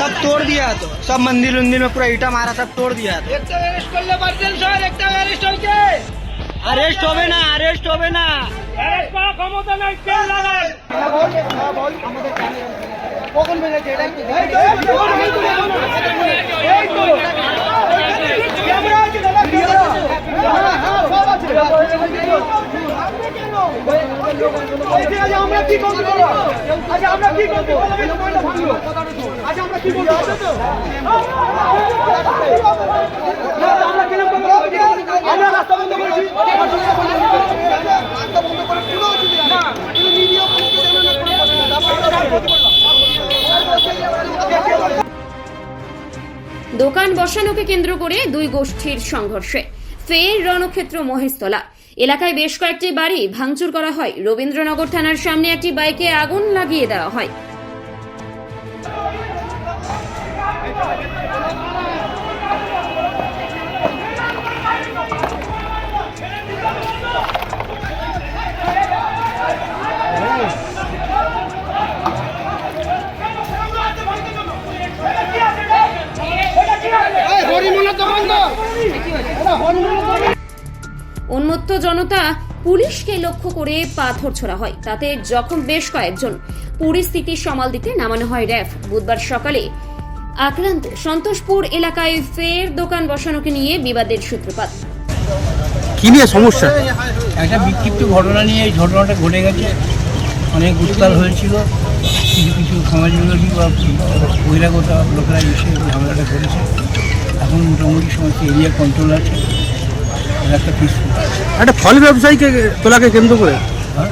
तोड़ दिया तो सब मंदिर उंदिर में पूरा ईटा मारा सब तोड़ दिया तो একটা অ্যারেস্ট করলে পারতেন স্যার একটা অ্যারেস্ট হয়েছে अरेस्ट होवे ना अरेस्ट होवे ना অ্যারেস্ট করার ক্ষমতা নাই তেল লাগান কখন বেজেছে এটা একটু এই তো, এই তো, এই তো, এই তো। ক্যামেরা আছে দাদা, ক্যামেরা। হ্যাঁ, হ্যাঁ, সব আছে। এই যে আজ আমরা কি করতে পারবো? আজ আমরা কি করতে পারবো? দোকান বসানোকে কেন্দ্র করে দুই গোষ্ঠীর সংঘর্ষে। ফের রণক্ষেত্র মহেশতলা। এলাকায় বেশ কয়েকটি বাড়ি ভাঙচুর করা হয়। রবীন্দ্রনগর থানার সামনে একটি বাইকে আগুন লাগিয়ে দেওয়া হয়। জনতা পুলিশকে লক্ষ্য করে পাথর ছোড়া হয়। তাতে জখম বেশ কয়েকজন। পরিস্থিতি সামাল দিতে নামানো হয় র্যাফ। বুধবার সকালে আক্রান্ত সন্তোষপুর এলাকায় ফের দোকান বসানোকে নিয়ে বিবাদের সূত্রপাত। কি নিয়ে সমস্যা? একটা বিক্ষিপ্ত ঘটনা নিয়ে এই ঘটনাটা ঘটে গেছে। অনেক উত্তাল হয়েছিল। কিছু কিছু সমাজবিরোধী বা বহিরাগত লোকেরা এসে ঝামেলাটা করেছে। এখন মোটামুটি সমস্ত এরিয়া কন্ট্রোল আছে। একটা পিসফুল একটা ফল ব্যবসায়ীকে তোলাকে কেন্দ্র করে? হ্যাঁ?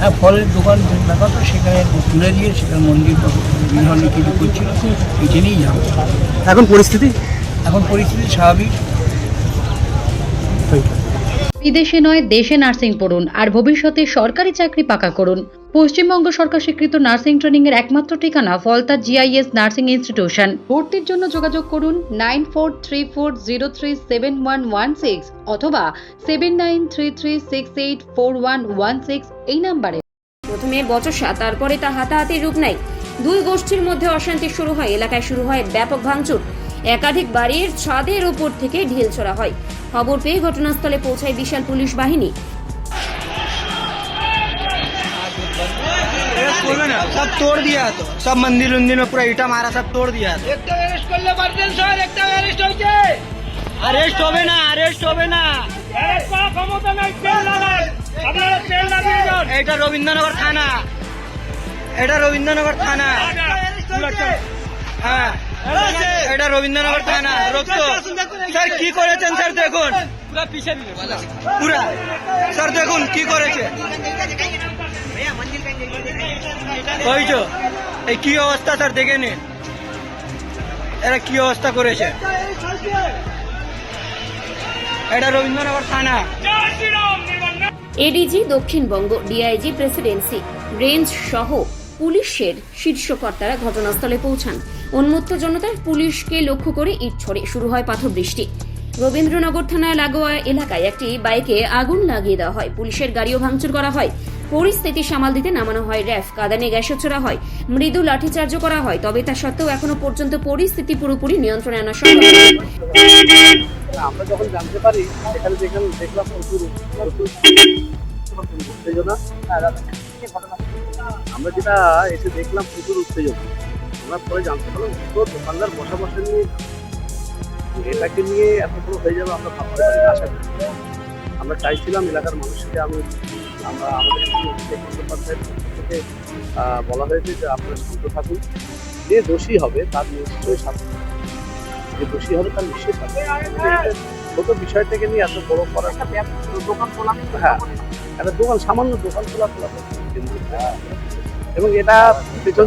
হ্যাঁ ফলের দোকান ব্যাপার তো সেখানে তুলে দিয়ে সেখানে মন্দির বা বিভিন্ন ধরনের কিছু করছিল এটা নিয়েই যাবে। এখন পরিস্থিতি? এখন পরিস্থিতি স্বাভাবিক। বিদেশে নয়, দেশে নার্সিং পড়ুন। আর ভবিষ্যতে সরকারি চাকরি পাকা করুন। পশ্চিমবঙ্গ সরকার স্বীকৃত নার্সিং ট্রেনিং এর একমাত্র ঠিকানা ফলতা জিআইএস নার্সিং ইনস্টিটিউশন। ভর্তির জন্য যোগাযোগ করুন nine four three four zero three seven one one six অথবা seven nine three three six eight four one one six এই নাম্বারে। প্রথমে বচসা, তারপরে তা হাতাহাতি রূপ নেয়। দুই গোষ্ঠীর মধ্যে অশান্তি শুরু হয়, এলাকায় শুরু হয় ব্যাপক ভাঙচুর। একাধিক বাড়ির ছাদের উপর থেকে ঢিল ছোড়া হয়। খবর পেয়ে ঘটনাস্থলে পৌঁছায় বিশাল পুলিশ বাহিনী अरेस्ट होवे ना सब तोड़ दिया तो सब मंदिर उंदिर में पूरा ईटा मारा सब तोड़ दिया तो একটা অ্যারেস্ট করলে পারতেন স্যার একটা অ্যারেস্ট হয়েছে अरेस्ट होवे ना अरेस्ट होवे ना অ্যারেস্ট করার ক্ষমতা নাই তেল লাগান আপনারা তেল লাগিয়ে যান এটা রবীন্দ্রনগর থানা এটা রবীন্দ্রনগর থানা হ্যাঁ এটা রবীন্দ্রনগর থানা রক্ত। স্যার কি করেছেন স্যার দেখুন। পুরা। স্যার দেখুন কি করেছে। ওই তো এই কি অবস্থা স্যার দেখে নিন। এরা কি অবস্থা করেছে। এটা রবীন্দ্রনগর থানা। ADG Dakshinbanga DIG presidency range সহ পুলিশের শীর্ষ কর্তারা ঘটনাস্থলে পৌঁছান উন্মত্ত জনতার পুলিশকে লক্ষ্য করে ইট ছড়ে শুরু হয় পাথর বৃষ্টি রবীন্দ্রনগর থানা লাগোয়া এলাকায় একটি বাইকে আগুন লাগিয়ে দেওয়া হয় পুলিশের গাড়িও ভাঙচুর করা হয় পরিস্থিতি সামাল দিতে নামানো হয় র্যাফ কাদানে গ্যাসও ছোড়া হয় মৃদু লাঠিচার্জও করা হয় তবে তা সত্ত্বেও এখনও পর্যন্ত পরিস্থিতি পুরোপুরি নিয়ন্ত্রণে আনা সম্ভব আমরা যখন জানতে পারি সেখানে দেখলাম প্রচুর প্রচুর হ্যাঁ, ঘটনা? আমরা যেটা এসে দেখলাম প্রচুর উত্তেজক আমরা পরে জানতে পারলাম দুটো দোকানদার বসা বসা নিয়ে এটাকে নিয়ে এত বড় হয়ে যাবে আমরা ভাবতে পারি আশা করি। আমরা চাইছিলাম এলাকার মানুষকে আমি আমরা আমাদের অভিষেক বন্দ্যোপাধ্যায়ের পক্ষ থেকে বলা হয়েছে যে আপনারা শান্ত থাকুন। যে দোষী হবে তার নিশ্চয়ই শাস্তি। যে দোষী হবে তার নিশ্চয়ই শাস্তি। ছোট বিষয়টাকে নিয়ে এত বড় করার দোকান খোলা হ্যাঁ একটা দোকান সামান্য দোকান খোলা খোলা এবং এটা পেছন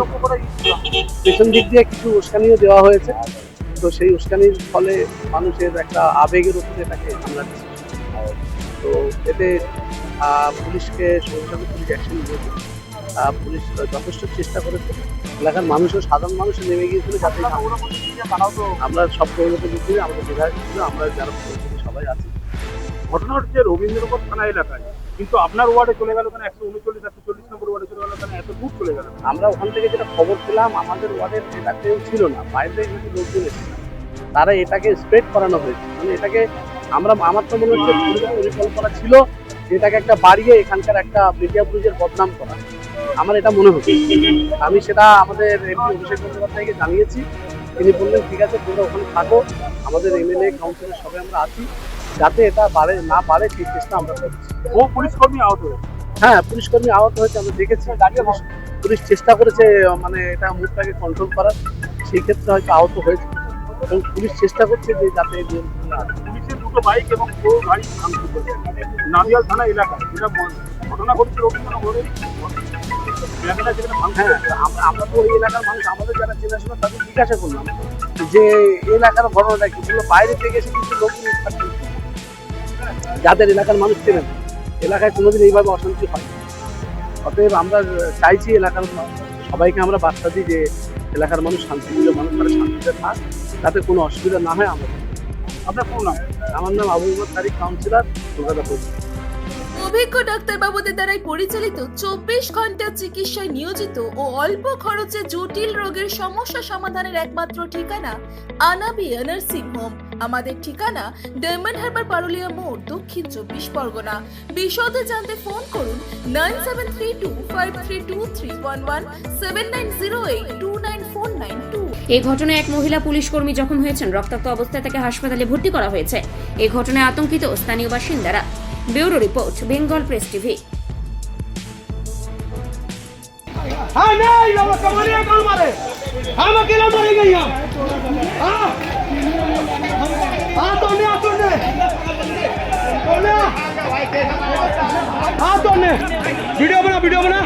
পেছন দিক দিয়ে কিছু উস্কানিও দেওয়া হয়েছে। তো সেই উস্কানির ফলে মানুষের একটা আবেগের উপরে এটাকে হামলা তো এতে পুলিশকে সঙ্গে পুলিশ অ্যাকশন নিয়েছে পুলিশ যথেষ্ট চেষ্টা করেছে। এলাকার মানুষও, সাধারণ মানুষ নেমে গিয়েছিল যাতে আমরা সব পরিবর্তন দিচ্ছি আমাদের বিধায়ক ছিল, আমরা যারা সবাই আছি। ঘটনা হচ্ছে রবীন্দ্রনগর থানা এলাকায় কিন্তু আপনার ওয়ার্ডে চলে গেল কেন? একশো উনচল্লিশ, একশো চল্লিশ নম্বর ওয়ার্ডে চলে গেল কেন? এত দূর চলে গেল আমরা ওখান থেকে যেটা খবর পেলাম, আমাদের ওয়ার্ডের এটা কেউ ছিল না বাইরে কিছু লোকজন এসেছিল। তারা এটাকে স্প্রেড করানো হয়েছে। মানে এটাকে আমরা, আমার তো মনে হচ্ছে পরিকল্পনা ছিল এটাকে একটা বাড়িয়ে এখানকার একটা মিডিয়া পুলিশের বদনাম করা। আমার এটা মনে হচ্ছে। আমি সেটা আমাদের এমপি অভিষেক বন্দ্যোপাধ্যায়কে জানিয়েছি। তিনি বললেন, ঠিক আছে, তোমরা ওখানে থাকো। আমাদের এমএলএ কাউন্সিলর সবাই আমরা আছি। যাতে এটা বাড়ে না বাড়ে সেই চেষ্টা আমরা করছি। ও পুলিশ কর্মী আহত হয়েছে? হ্যাঁ পুলিশ কর্মী আহত হয়েছে আমরা দেখেছি। পুলিশ- পুলিশ চেষ্টা করেছে মানে এটা মুখটাকে কন্ট্রোল করার। সেই ক্ষেত্রে হয়তো আহত হয়েছে। এবং পুলিশ চেষ্টা করছে যে যাতে পুলিশের দুটো বাইক এবং বড় গাড়ি নামিয়াল থানা এলাকায় যেটা ঘটনা ঘটেছে ভাঙচুর হ্যাঁ আমরা তো ওই এলাকার মানুষ আমাদের যারা চেনাশোনা তাদের জিজ্ঞাসা করলাম। যে এলাকার ঘটনাটা কি? বলল বাইরে থেকে এসে কিছু লোক যাদের এলাকার মানুষ চেনেন, এলাকায় কোনোদিন এইভাবে অশান্তি হয়। অতএব আমরা চাইছি এলাকার সবাইকে আমরা বার্তা দিই যে এলাকার মানুষ শান্তিপ্রিয় মানুষ, তারা শান্তিতে থাক তাতে কোনো অসুবিধা না হয় আমরা আপনার কোন নাম আমার নাম আবু তারিক, কাউন্সিলর, কলকাতা পৌর অভিজ্ঞ ডাক্তারবাবুদের দ্বারাই পরিচালিত চব্বিশ ঘণ্টা চিকিৎসায় নিয়োজিত ও অল্প খরচে জটিল রোগের সমস্যা সমাধানের একমাত্র ঠিকানা আনাবিয়া নার্সিং হোম। আমাদের ঠিকানা ডায়মন্ড হারবার পারুলিয়া মোড় দক্ষিণ চব্বিশ পরগনা বিশদে জানতে ফোন করুন nine seven three two five three two three one one seven nine zero eight two nine four nine two এই ঘটনায় এক মহিলা পুলিশ কর্মী জখম হয়েছেন রক্তাক্ত অবস্থায় তাকে হাসপাতালে ভর্তি করা হয়েছে এই ঘটনায় আতঙ্কিত স্থানীয় বাসিন্দারা bureau report Bengal press TV हाँ नहीं हम कमरिया कौन मारे हम अकेला मारे गई हम हाँ હા તોને આ તોને તોને હા તોને વીડિયો બના વીડિયો બના